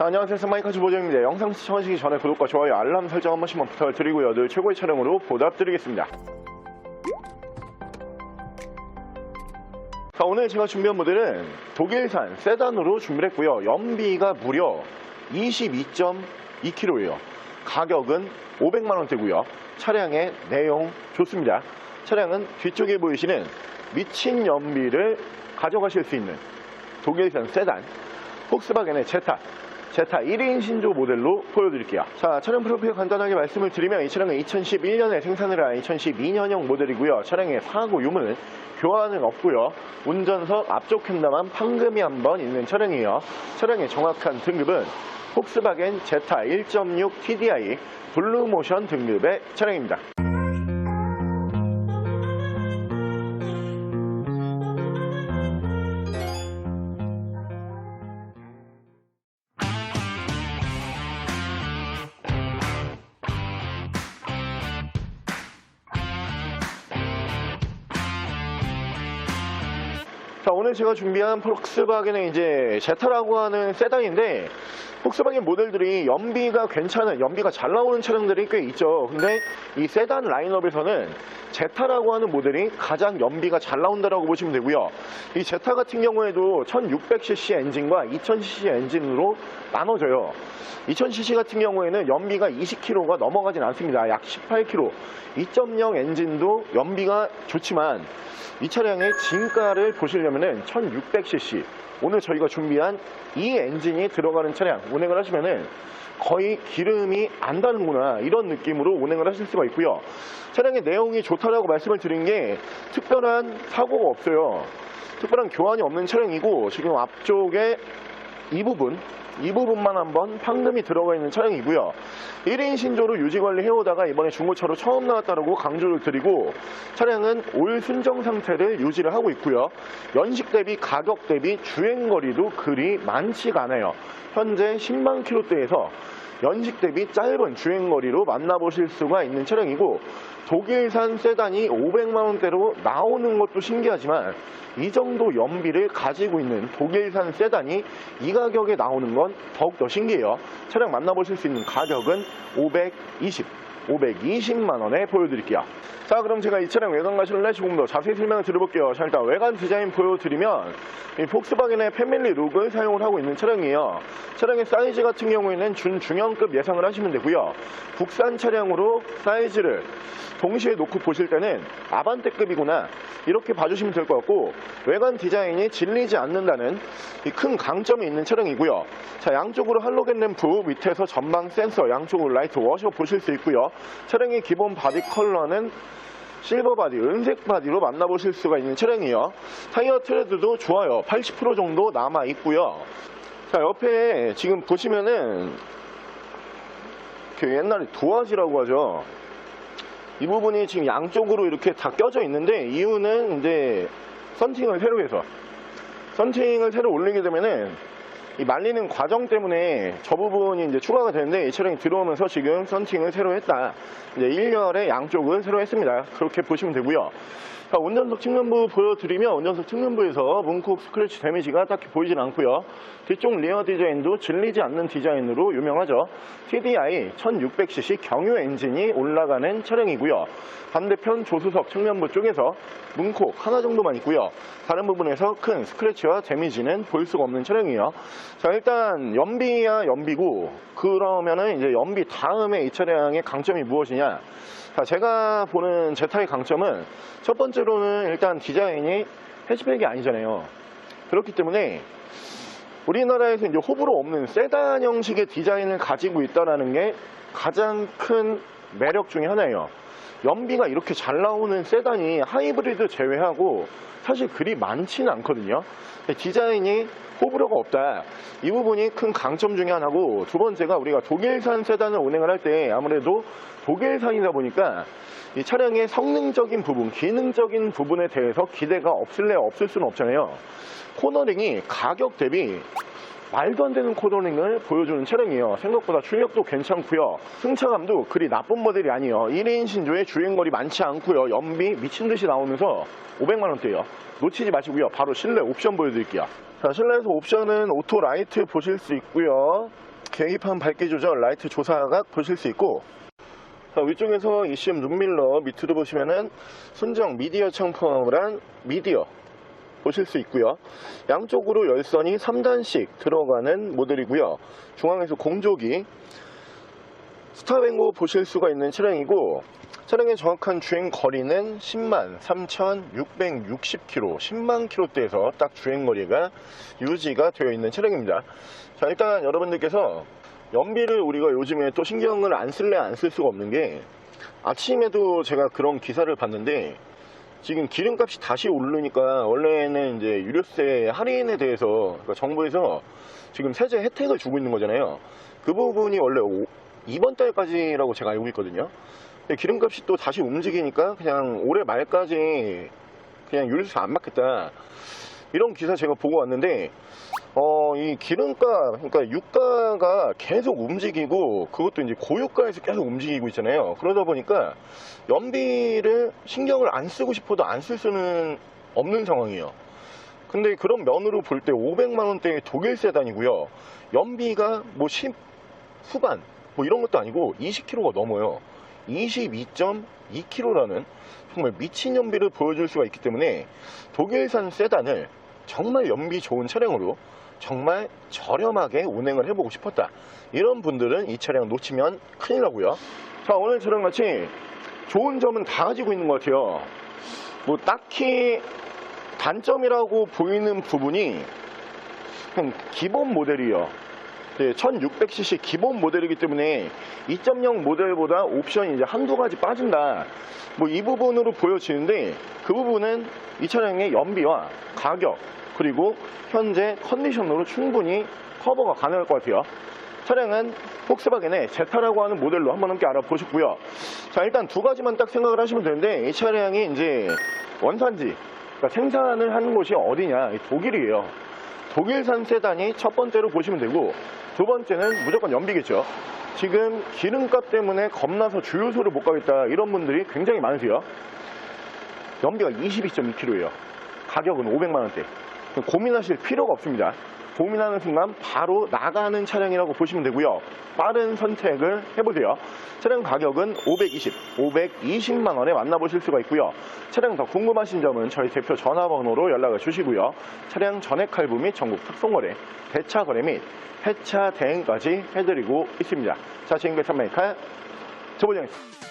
자, 안녕하세요. 스마이카즈 보정입니다. 영상 시청하시기 전에 구독과 좋아요, 알람 설정 한 번씩만 부탁드리고요. 늘 최고의 촬영으로 보답드리겠습니다. 자, 오늘 제가 준비한 모델은 독일산 세단으로 준비를 했고요. 연비가 무려 22.2km예요. 가격은 500만원대고요. 차량의 내용 좋습니다. 차량은 뒤쪽에 보이시는 미친 연비를 가져가실 수 있는 독일산 세단 폭스바겐의 제타 제타 1인 신조 모델로 보여드릴게요. 자, 차량 프로필 간단하게 말씀을 드리면 이 차량은 2011년에 생산을 한 2012년형 모델이고요. 차량의 사고 유무는 교환은 없고요. 운전석 앞쪽 캔다만 판금이 한 번 있는 차량이에요. 차량의 정확한 등급은 폭스바겐 제타 1.6 TDI 블루모션 등급의 차량입니다. 오늘 제가 준비한 폭스바겐의 이제 제타라고 하는 세단인데, 폭스바겐 모델들이 연비가 괜찮은, 연비가 잘 나오는 차량들이 꽤 있죠. 근데 이 세단 라인업에서는 제타라고 하는 모델이 가장 연비가 잘 나온다라고 보시면 되고요. 이 제타 같은 경우에도 1600cc 엔진과 2000cc 엔진으로 나눠져요. 2000cc 같은 경우에는 연비가 20km가 넘어가진 않습니다. 약 18km. 2.0 엔진도 연비가 좋지만 이 차량의 진가를 보시려면은 1600cc 오늘 저희가 준비한 이 엔진이 들어가는 차량 운행을 하시면은 거의 기름이 안 다는구나 이런 느낌으로 운행을 하실 수가 있고요. 차량의 내용이 좋다라고 말씀을 드린 게 특별한 사고가 없어요. 특별한 교환이 없는 차량이고 지금 앞쪽에 이 부분 이 부분만 한번 판금이 들어가 있는 차량이고요. 1인 신조로 유지관리 해오다가 이번에 중고차로 처음 나왔다고 강조를 드리고 차량은 올 순정 상태를 유지를 하고 있고요. 연식 대비 가격 대비 주행거리도 그리 많지가 않아요. 현재 10만 킬로대에서 연식 대비 짧은 주행거리로 만나보실 수가 있는 차량이고 독일산 세단이 500만원대로 나오는 것도 신기하지만 이 정도 연비를 가지고 있는 독일산 세단이 이 가격에 나오는 건 더욱더 신기해요. 차량 만나보실 수 있는 가격은 520, 520만원에 보여드릴게요. 자 그럼 제가 이 차량 외관 가실래 조금 더 자세히 설명을 드려볼게요. 자 일단 외관 디자인 보여드리면 이 폭스바겐의 패밀리 룩을 사용을 하고 있는 차량이에요. 차량의 사이즈 같은 경우에는 준중형급 예상을 하시면 되고요. 국산 차량으로 사이즈를 동시에 놓고 보실 때는 아반떼급이구나 이렇게 봐주시면 될 것 같고 외관 디자인이 질리지 않는다는 이큰 강점이 있는 차량이고요. 자 양쪽으로 할로겐 램프 밑에서 전방 센서 양쪽으로 라이트 워셔 보실 수 있고요. 차량의 기본 바디 컬러는 실버 바디, 은색 바디로 만나보실 수가 있는 차량이에요. 타이어 트레드도 좋아요. 80% 정도 남아 있고요. 자 옆에 지금 보시면은 그 옛날에 도화지라고 하죠. 이 부분이 지금 양쪽으로 이렇게 다 껴져 있는데 이유는 이제 썬팅을 새로 해서 썬팅을 새로 올리게 되면은 이 말리는 과정 때문에 저 부분이 이제 추가가 되는데 이 차량이 들어오면서 지금 썬팅을 새로 했다. 이제 1열의 양쪽을 새로 했습니다. 그렇게 보시면 되고요. 자, 운전석 측면부 보여드리면 운전석 측면부에서 문콕 스크래치 데미지가 딱히 보이진 않고요. 뒤쪽 리어 디자인도 질리지 않는 디자인으로 유명하죠. TDI 1600cc 경유 엔진이 올라가는 차량이고요. 반대편 조수석 측면부 쪽에서 문콕 하나 정도만 있고요. 다른 부분에서 큰 스크래치와 데미지는 볼 수가 없는 차량이에요. 자 일단 연비야 연비고 그러면은 이제 연비 다음에 이 차량의 강점이 무엇이냐? 자, 제가 보는 제타의 강점은 첫 번째로는 일단 디자인이 해치백이 아니잖아요. 그렇기 때문에 우리나라에서 이제 호불호 없는 세단 형식의 디자인을 가지고 있다는 게 가장 큰 매력 중에 하나예요. 연비가 이렇게 잘 나오는 세단이 하이브리드 제외하고 사실 그리 많지는 않거든요. 디자인이 호불호가 없다. 이 부분이 큰 강점 중에 하나고 두 번째가 우리가 독일산 세단을 운행을 할 때 아무래도 독일산이다 보니까 이 차량의 성능적인 부분, 기능적인 부분에 대해서 기대가 없을래 없을 수는 없잖아요. 코너링이 가격 대비 말도 안 되는 코너링을 보여주는 차량이에요. 생각보다 출력도 괜찮고요. 승차감도 그리 나쁜 모델이 아니에요. 1인 신조에 주행거리 많지 않고요. 연비 미친 듯이 나오면서 500만 원대예요. 놓치지 마시고요. 바로 실내 옵션 보여드릴게요. 자, 실내에서 옵션은 오토 라이트 보실 수 있고요. 계기판 밝기 조절, 라이트 조사각 보실 수 있고 자, 위쪽에서 ECM 룸밀러 밑으로 보시면은 순정 미디어 창포함을 한 미디어 보실 수 있고요. 양쪽으로 열선이 3단씩 들어가는 모델이고요. 중앙에서 공조기 스타뱅고 보실 수가 있는 차량이고 차량의 정확한 주행 거리는 10만 3,660km, 10만 km대에서 딱 주행 거리가 유지가 되어 있는 차량입니다. 자, 일단 여러분들께서 연비를 우리가 요즘에 또 신경을 안 쓸래 안 쓸 수가 없는 게 아침에도 제가 그런 기사를 봤는데 지금 기름값이 다시 오르니까 원래는 이제 유류세 할인에 대해서 그러니까 정부에서 지금 세제 혜택을 주고 있는 거잖아요. 그 부분이 원래 오- 이번 달까지라고 제가 알고 있거든요. 기름값이 또 다시 움직이니까 그냥 올해 말까지 그냥 유류세 안 받겠다. 이런 기사 제가 보고 왔는데 어, 이 기름값, 그러니까 유가가 계속 움직이고 그것도 이제 고유가에서 계속 움직이고 있잖아요. 그러다 보니까 연비를 신경을 안 쓰고 싶어도 안 쓸 수는 없는 상황이에요. 근데 그런 면으로 볼 때 500만 원대의 독일 세단이고요. 연비가 뭐 10 후반 뭐 이런 것도 아니고 20km가 넘어요. 22.2km라는 정말 미친 연비를 보여줄 수가 있기 때문에 독일산 세단을 정말 연비 좋은 차량으로 정말 저렴하게 운행을 해보고 싶었다. 이런 분들은 이 차량 놓치면 큰일 나고요. 자, 오늘 저랑 같이 좋은 점은 다 가지고 있는 것 같아요. 뭐 딱히 단점이라고 보이는 부분이 그냥 기본 모델이요. 네, 1600cc 기본 모델이기 때문에 2.0 모델보다 옵션이 이제 한두 가지 빠진다. 뭐 이 부분으로 보여지는데 그 부분은 이 차량의 연비와 가격 그리고 현재 컨디션으로 충분히 커버가 가능할 것 같아요. 차량은 폭스바겐의 제타라고 하는 모델로 한번 함께 알아보셨고요. 자, 일단 두 가지만 딱 생각을 하시면 되는데 이 차량이 이제 원산지, 그러니까 생산을 하는 곳이 어디냐? 이 독일이에요. 독일산 세단이 첫 번째로 보시면 되고 두 번째는 무조건 연비겠죠. 지금 기름값 때문에 겁나서 주유소를 못 가겠다 이런 분들이 굉장히 많으세요. 연비가 22.2km예요. 가격은 500만 원대. 고민하실 필요가 없습니다. 고민하는 순간 바로 나가는 차량이라고 보시면 되고요. 빠른 선택을 해보세요. 차량 가격은 520, 520만 원에 만나보실 수가 있고요. 차량 더 궁금하신 점은 저희 대표 전화번호로 연락을 주시고요. 차량 전액 할부 및 전국 특송거래, 배차 거래 및 폐차 대행까지 해드리고 있습니다. 자, 지금까지 3메이칼 조보정입니다.